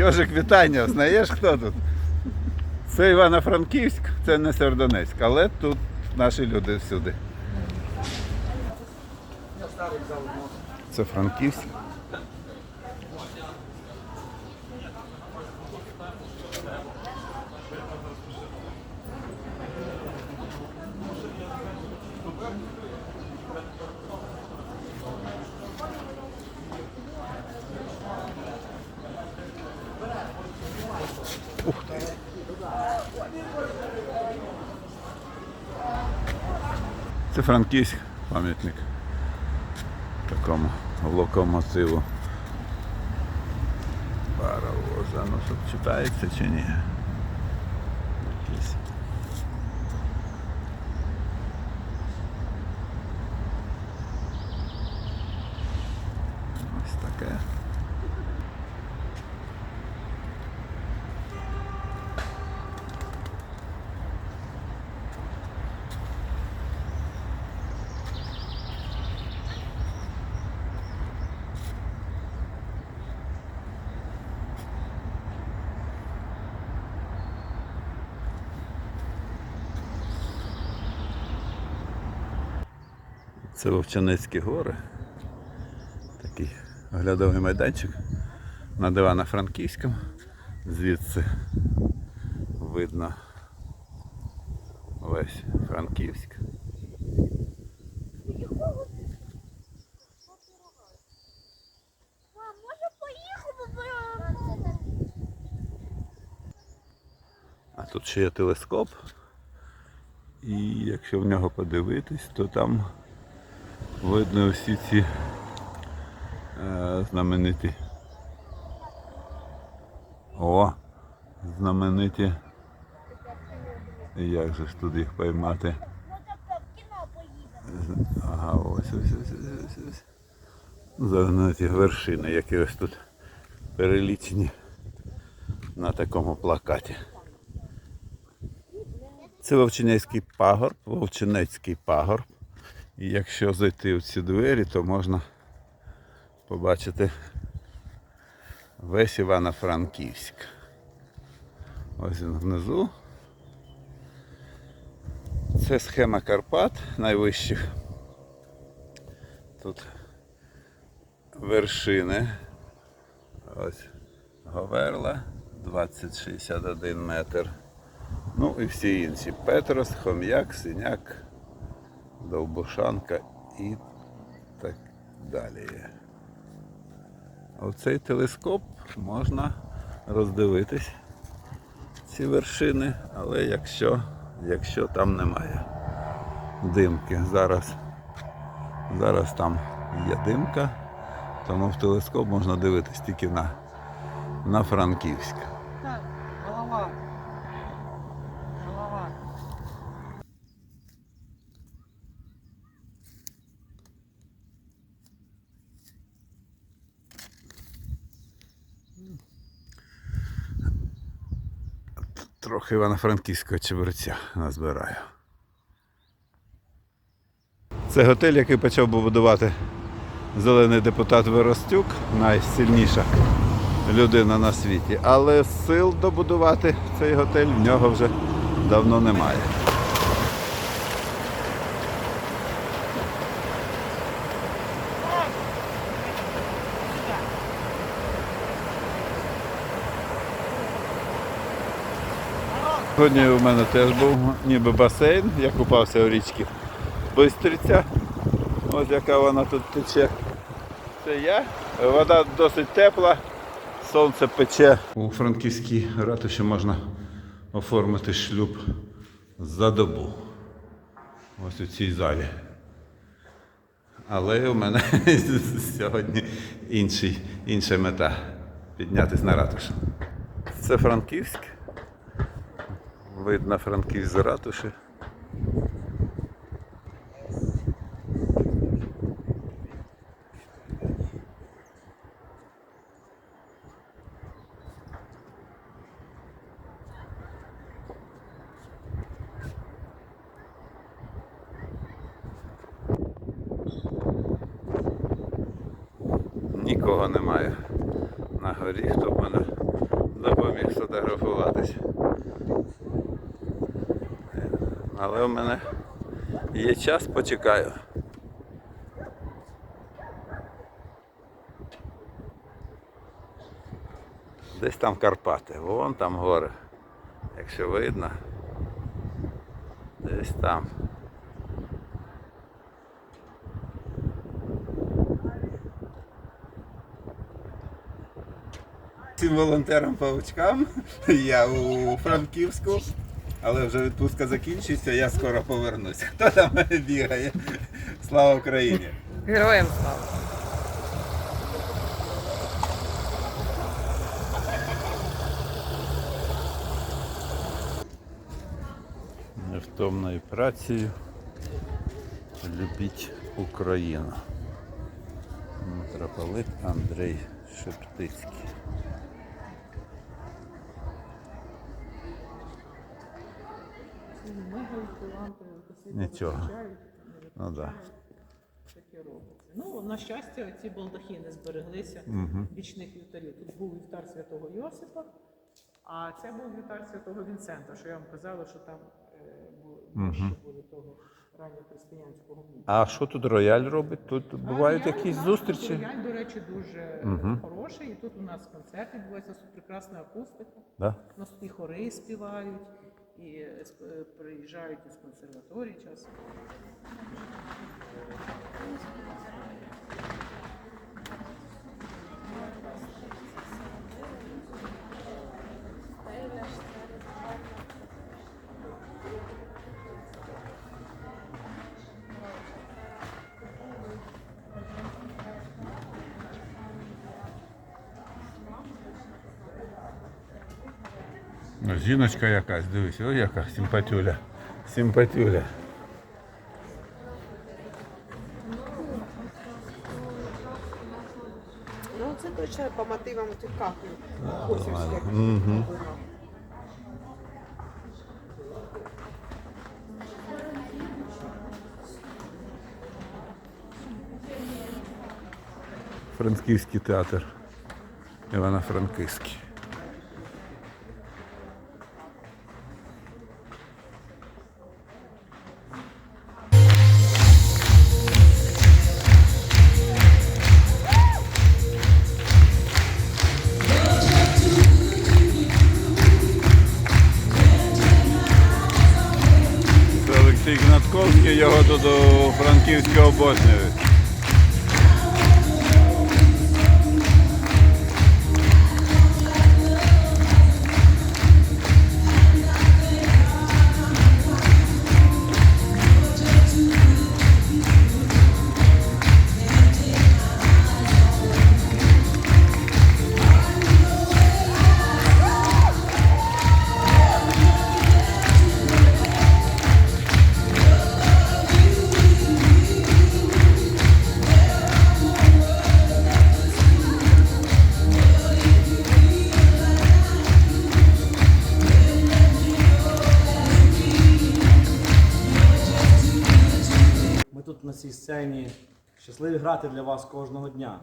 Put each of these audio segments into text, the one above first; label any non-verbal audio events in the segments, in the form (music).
Йожик, вітання, знаєш хто тут? Це Івано-Франківськ, це не Сердонецьк, але тут наші люди всюди. Це Франківськ. Це Франківськ пам'ятник такому локомотиву. Паровоза. Ну щоб читається чи ні? Якийсь. Ось таке. Це Вовчанецькі гори. Такий оглядовий майданчик над Івано-Франківськом. Звідси видно весь Франківськ. А тут ще є телескоп. І якщо в нього подивитись, то там видно всі ці е, знамениті. О! Знамениті. Як же ж тут їх поймати? Ну. Ага, ось ось ось ось ось. ось. Загнуті вершини, які ось тут перелічені на такому плакаті. Це Вовчинецький пагорб, Вовчинецький пагорб. І якщо зайти в ці двері, то можна побачити весь Івано-Франківськ. Ось він внизу. Це схема Карпат найвищих. Тут вершини. Ось Говерла 2061 метр. Ну і всі інші. Петрос, Хом'як, Синяк, Довбушанка і так далі. Оцей телескоп можна роздивитись ці вершини, але якщо, якщо там немає димки. Зараз, зараз там є димка, тому в телескоп можна дивитись тільки на, на Франківськ. Трохи Івано-Франківського чебурця назбираю. Це готель, який почав будувати зелений депутат Веростюк, найсильніша людина на світі. Але сил добудувати цей готель в нього вже давно немає. Сьогодні у мене теж був ніби басейн, я купався у річці Бистриця. Ось яка вона тут тече. Це я. Вода досить тепла, сонце пече. У франківській ратуші можна оформити шлюб за добу. Ось у цій залі. Але у мене (laughs) сьогодні інший, інша мета піднятися на ратушу. Це Франківськ. Видно Франківськ з ратуші. Нікого немає на горі, хто б мене допоміг сфотографуватися. Але у мене є час, почекаю. Десь там Карпати, вон там гори. Якщо видно. Десь там. Всім волонтерам павучкам. Я у Франківську, але вже відпустка закінчується, я скоро повернусь. Хто там бігає? Слава Україні! Героям слава. Невтомною працею любіть Україну. Митрополит Андрей Шептицький. Нічого. Ну да. таке робиться. Ну, на щастя, ці балдахини збереглися бічних вівтарів. Тут був вівтар святого Йосипа, а це був вівтар святого Вінсента, що я вам казала, що там е, бу- ще були того ранньохристиянського міста. А що тут рояль робить? Тут бувають Рояль, якісь зустрічі? Рояль, до речі, дуже е, хороший. І тут у нас концерт відбувається, тут прекрасна акустика. Да? У нас і хори співають, і е, приїжджають із консерваторії часом. Ну, жіночка якась, дивись, ой яка симпатюля. Симпатюля. Ну, це точно по мотивам тих каплів. Косівських. Угу. Франківський театр. Івано-Франківський. Олексій його тут у Франківську сцені щасливі грати для вас кожного дня.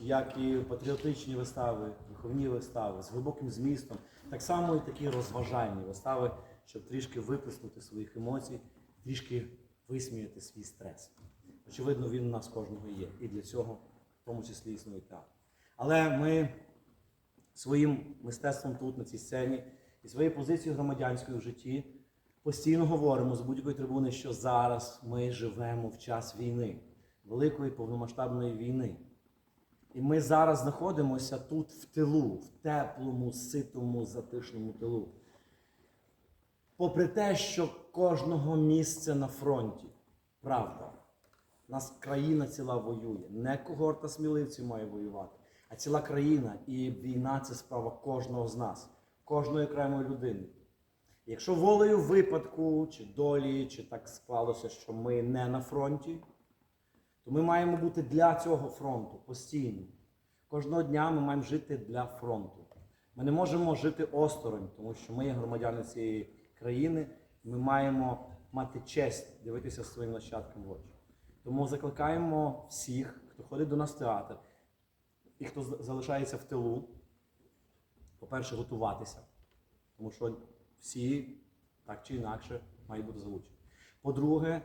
Як і патріотичні вистави, виховні вистави з глибоким змістом, так само і такі розважальні вистави, щоб трішки виплеснути своїх емоцій, трішки висміяти свій стрес. Очевидно, він у нас кожного є. І для цього, в тому числі, існує театр. Але ми своїм мистецтвом тут, на цій сцені, і своєю позицією громадянською в житті постійно говоримо з будь-якої трибуни, що зараз ми живемо в час війни, великої повномасштабної війни. І ми зараз знаходимося тут в тилу, в теплому, ситому, затишному тилу. Попри те, що кожного місця на фронті, правда, нас країна ціла воює. Не когорта сміливців має воювати, а ціла країна. І війна це справа кожного з нас, кожної окремої людини. Якщо волею випадку, чи долі, чи так склалося, що ми не на фронті, то ми маємо бути для цього фронту постійно. Кожного дня ми маємо жити для фронту. Ми не можемо жити осторонь, тому що ми є громадяни цієї країни, ми маємо мати честь дивитися своїм нащадкам в очі. Тому закликаємо всіх, хто ходить до нас в театр і хто залишається в тилу, по-перше, готуватися, тому що всі так чи інакше мають бути залучені. По-друге,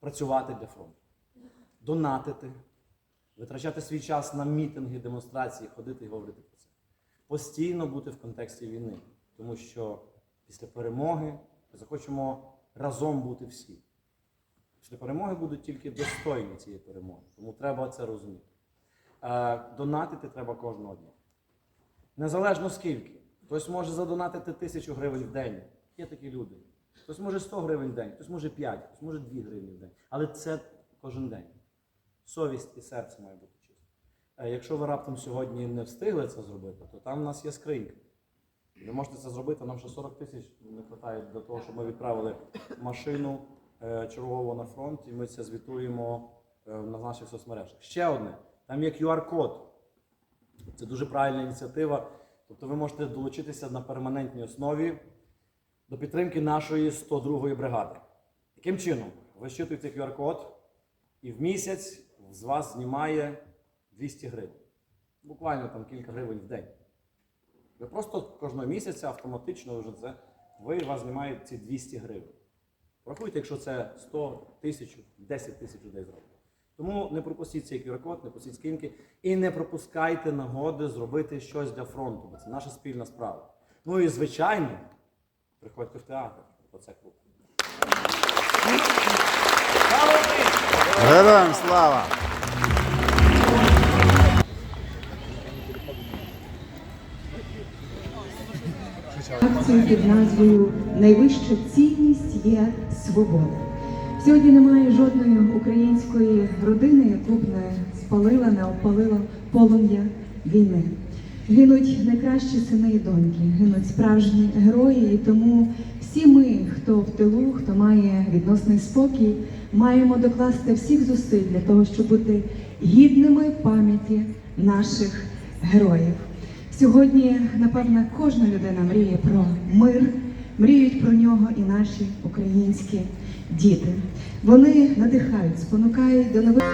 працювати для фронту, донатити, витрачати свій час на мітинги, демонстрації, ходити і говорити про це. Постійно бути в контексті війни, тому що після перемоги ми захочемо разом бути всі. Після перемоги будуть тільки достойні цієї перемоги. Тому треба це розуміти. Е, Донатити треба кожного дня. Незалежно скільки. Хтось може задонатити тисячу гривень в день. Є такі люди. Хтось може 100 гривень в день, хтось може 5, хтось може 2 гривні в день. Але це кожен день. Совість і серце має бути чисто. Е, Якщо ви раптом сьогодні не встигли це зробити, то там у нас є скринька. Ви можете це зробити, нам ще 40 тисяч не вистачає для того, щоб ми відправили машину е, чергову на фронт, і ми це звітуємо е, на наших соцмережах. Ще одне, там є QR-код. Це дуже правильна ініціатива. Тобто ви можете долучитися на перманентній основі до підтримки нашої 102-ї бригади. Яким чином? Ви щитуєте QR-код, і в місяць з вас знімає 200 гривень. Буквально там кілька гривень в день. Ви просто кожного місяця автоматично вже це, ви вас знімають ці 200 гривень. Порахуйте, якщо це 100 тисяч, 10 тисяч людей зроблять. Тому не пропустіть цей QR-код, не пропустіть скинки і не пропускайте нагоди зробити щось для фронту, бо це наша спільна справа. Ну і звичайно, приходьте в театр, бо це круто. Героям слава! акцію під назвою Найвища цінність є свобода. Сьогодні немає жодної української родини, яку б не спалила, не опалила полум'я війни. Гинуть найкращі сини і доньки, гинуть справжні герої, і тому всі ми, хто в тилу, хто має відносний спокій, маємо докласти всіх зусиль для того, щоб бути гідними пам'яті наших героїв. Сьогодні, напевно, кожна людина мріє про мир, мріють про нього і наші українські діти. Вони надихають, спонукають до нових.